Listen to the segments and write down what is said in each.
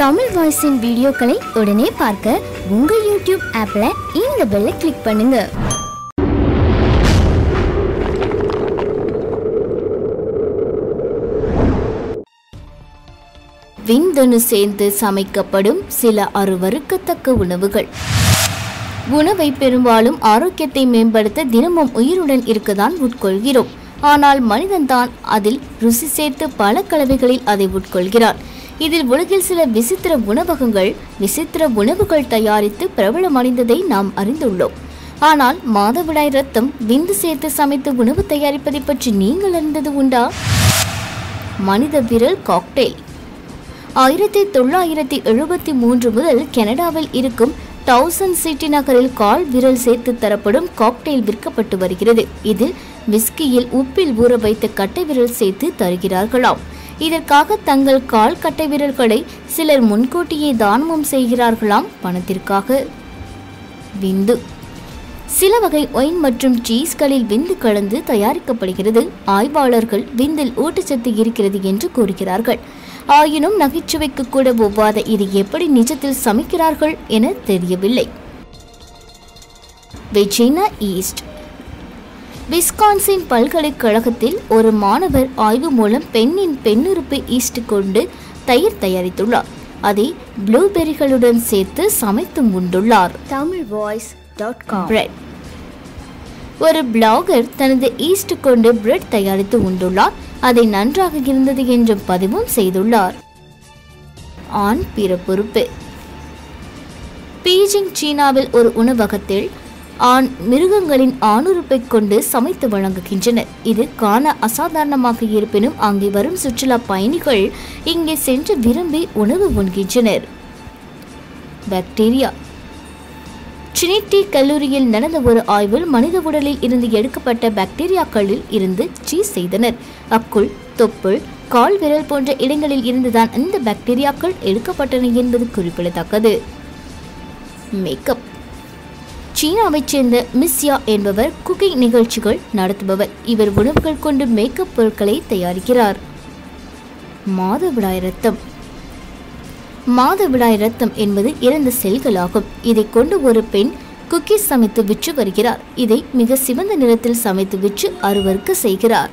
தமிழ் வாய்ஸின் வீடியோக்களை உடனே பார்க்க உங்க யூடியூப் ஆப்ல இந்த பெல்லை கிளிக் பண்ணுங்க. விந்தணு சேர்ந்து சமைக்கப்படும் சில அருவருக்கத்தக்க உணவுகள். உணவை பெரும்பாலும் ஆரோக்கியத்தை மேம்படுத்த தினமும் உயிருடன் இருக்கதான் உட்கொள்கிறோம். ஆனால் மனிதன்தான் அதில் ருசி சேர்த்து பல கலவைகளில் அதை உட்கொள்கிறான். இதில் உலகில் சில விசித்திர உணவகங்கள் விசித்திர உணவுகள் தயாரித்து பிரபலமடைந்ததை நாம் அறிந்துள்ளோம். ஆனால் மாதவிடாய் ரத்தம் விந்து சேர்த்து சமைத்து உணவு தயாரிப்பதை பற்றி நீங்கள் அறிந்தது உண்டா? மனித விரல் காக்டெயில் ஆயிரத்தி தொள்ளாயிரத்தி எழுபத்தி மூன்று முதல் கனடாவில் இருக்கும் டவுசன் சிட்டி நகரில் கால் விரல் சேர்த்து தரப்படும் காக்டெயில் விற்கப்பட்டு வருகிறது. இதில் விஸ்கியில் உப்பில் ஊற வைத்து கட்டை விரல் சேர்த்து தருகிறார்களாம். இதற்காக தங்கள் கால் கட்டை விரல்களை சிலர் முன்கூட்டியே தானமும் செய்கிறார்களாம் பணத்திற்காக. விந்து. சில வகை ஒயின் மற்றும் சீஸ்களில் விந்து கலந்து தயாரிக்கப்படுகிறது. ஆய்வாளர்கள் விந்தில் ஊட்டச்சத்து இருக்கிறது என்று கூறுகிறார்கள். ஆயினும் நகைச்சுவைக்கு கூட ஒவ்வாத இது எப்படி நிஜத்தில் சமைக்கிறார்கள் என தெரியவில்லை. Vagina east. விஸ்கான்சின் பல்கலைக்கழகத்தில் ஒரு மாணவர் ஆய்வு மூலம் பெண்ணின் பெண்ணுறுப்பு ஈஸ்ட் கொண்டு தயிர் தயாரித்துள்ளார். அதை ப்ளூபெரிகளுடன் சேர்த்து சமைத்தும் உண்டுள்ளார் Tamil voice dot com. Bread ஒரு பிளாகர் தனது ஈஸ்ட் கொண்டு பிரெட் தயாரித்து உண்டுள்ளார் அதை நன்றாக இருந்தது என்றும் பதிவும் செய்துள்ளார். ஆண் பிறப்புறுப்பு. பீஜிங் சீனாவில் ஒரு உணவகத்தில் ஆண் மிருகங்களின் ஆணுறுப்பை கொண்டு சமைத்து வழங்குகின்றனர். இது காண அசாதாரணமாக இருப்பினும் அங்கே வரும் சுற்றுலா பயணிகள் இங்கே சென்று விரும்பி உணவு உண்கின்றனர். பாக்டீரியா. ட்ரினிட்டி கல்லூரியில் நடந்த ஒரு ஆய்வில் மனித உடலில் இருந்து எடுக்கப்பட்ட பாக்டீரியாக்களில் இருந்து சீஸ் செய்தனர். அக்குள் தொப்புள் கால் விரல் போன்ற இடங்களில் இருந்துதான் இந்த பாக்டீரியாக்கள் எடுக்கப்பட்டன என்பது குறிப்பிடத்தக்கது. மேக்கப். சீனாவைச் சேர்ந்த மிஸ்யா என்பவர் குக்கிங் நிகழ்ச்சிகள் நடத்துபவர். இவர் உணவுகள் கொண்டு மேக்கப் பொருட்களை தயாரிக்கிறார். மாதவிடாய் ரத்தம். மாதவிடாய் ரத்தம் என்பது இரண்டு செல்களாகும். இதை கொண்டு ஒரு பெண் குக்கீஸ் சமைத்து விற்று வருகிறார். இதை மிக சிவந்த நிறத்தில் சமைத்து விற்று அறுவருக்கு செய்கிறார்.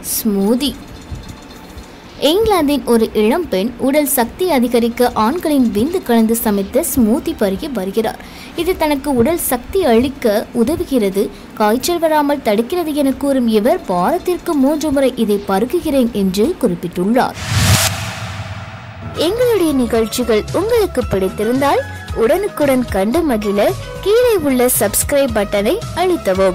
ஸ்மூதி. இங்கிலாந்தின் ஒரு இளம் பெண் உடல் சக்தி அதிகரிக்க ஆண்களின் விந்து கலந்து சமைத்த ஸ்மூதி பருகி வருகிறார். இது தனக்கு உடல் சக்தி அளிக்க உதவுகிறது. காய்ச்சல் வராமல் தடுக்கிறது என கூறும் இவர் வாரத்திற்கு மூன்று முறை இதை பருகுகிறேன் என்று குறிப்பிட்டுள்ளார். எங்களுடைய நிகழ்ச்சிகள் உங்களுக்கு பிடித்திருந்தால் உடனுக்குடன் கண்டு மகிழ கீழே உள்ள சப்ஸ்கிரைப் பட்டனை அழுத்தவும்.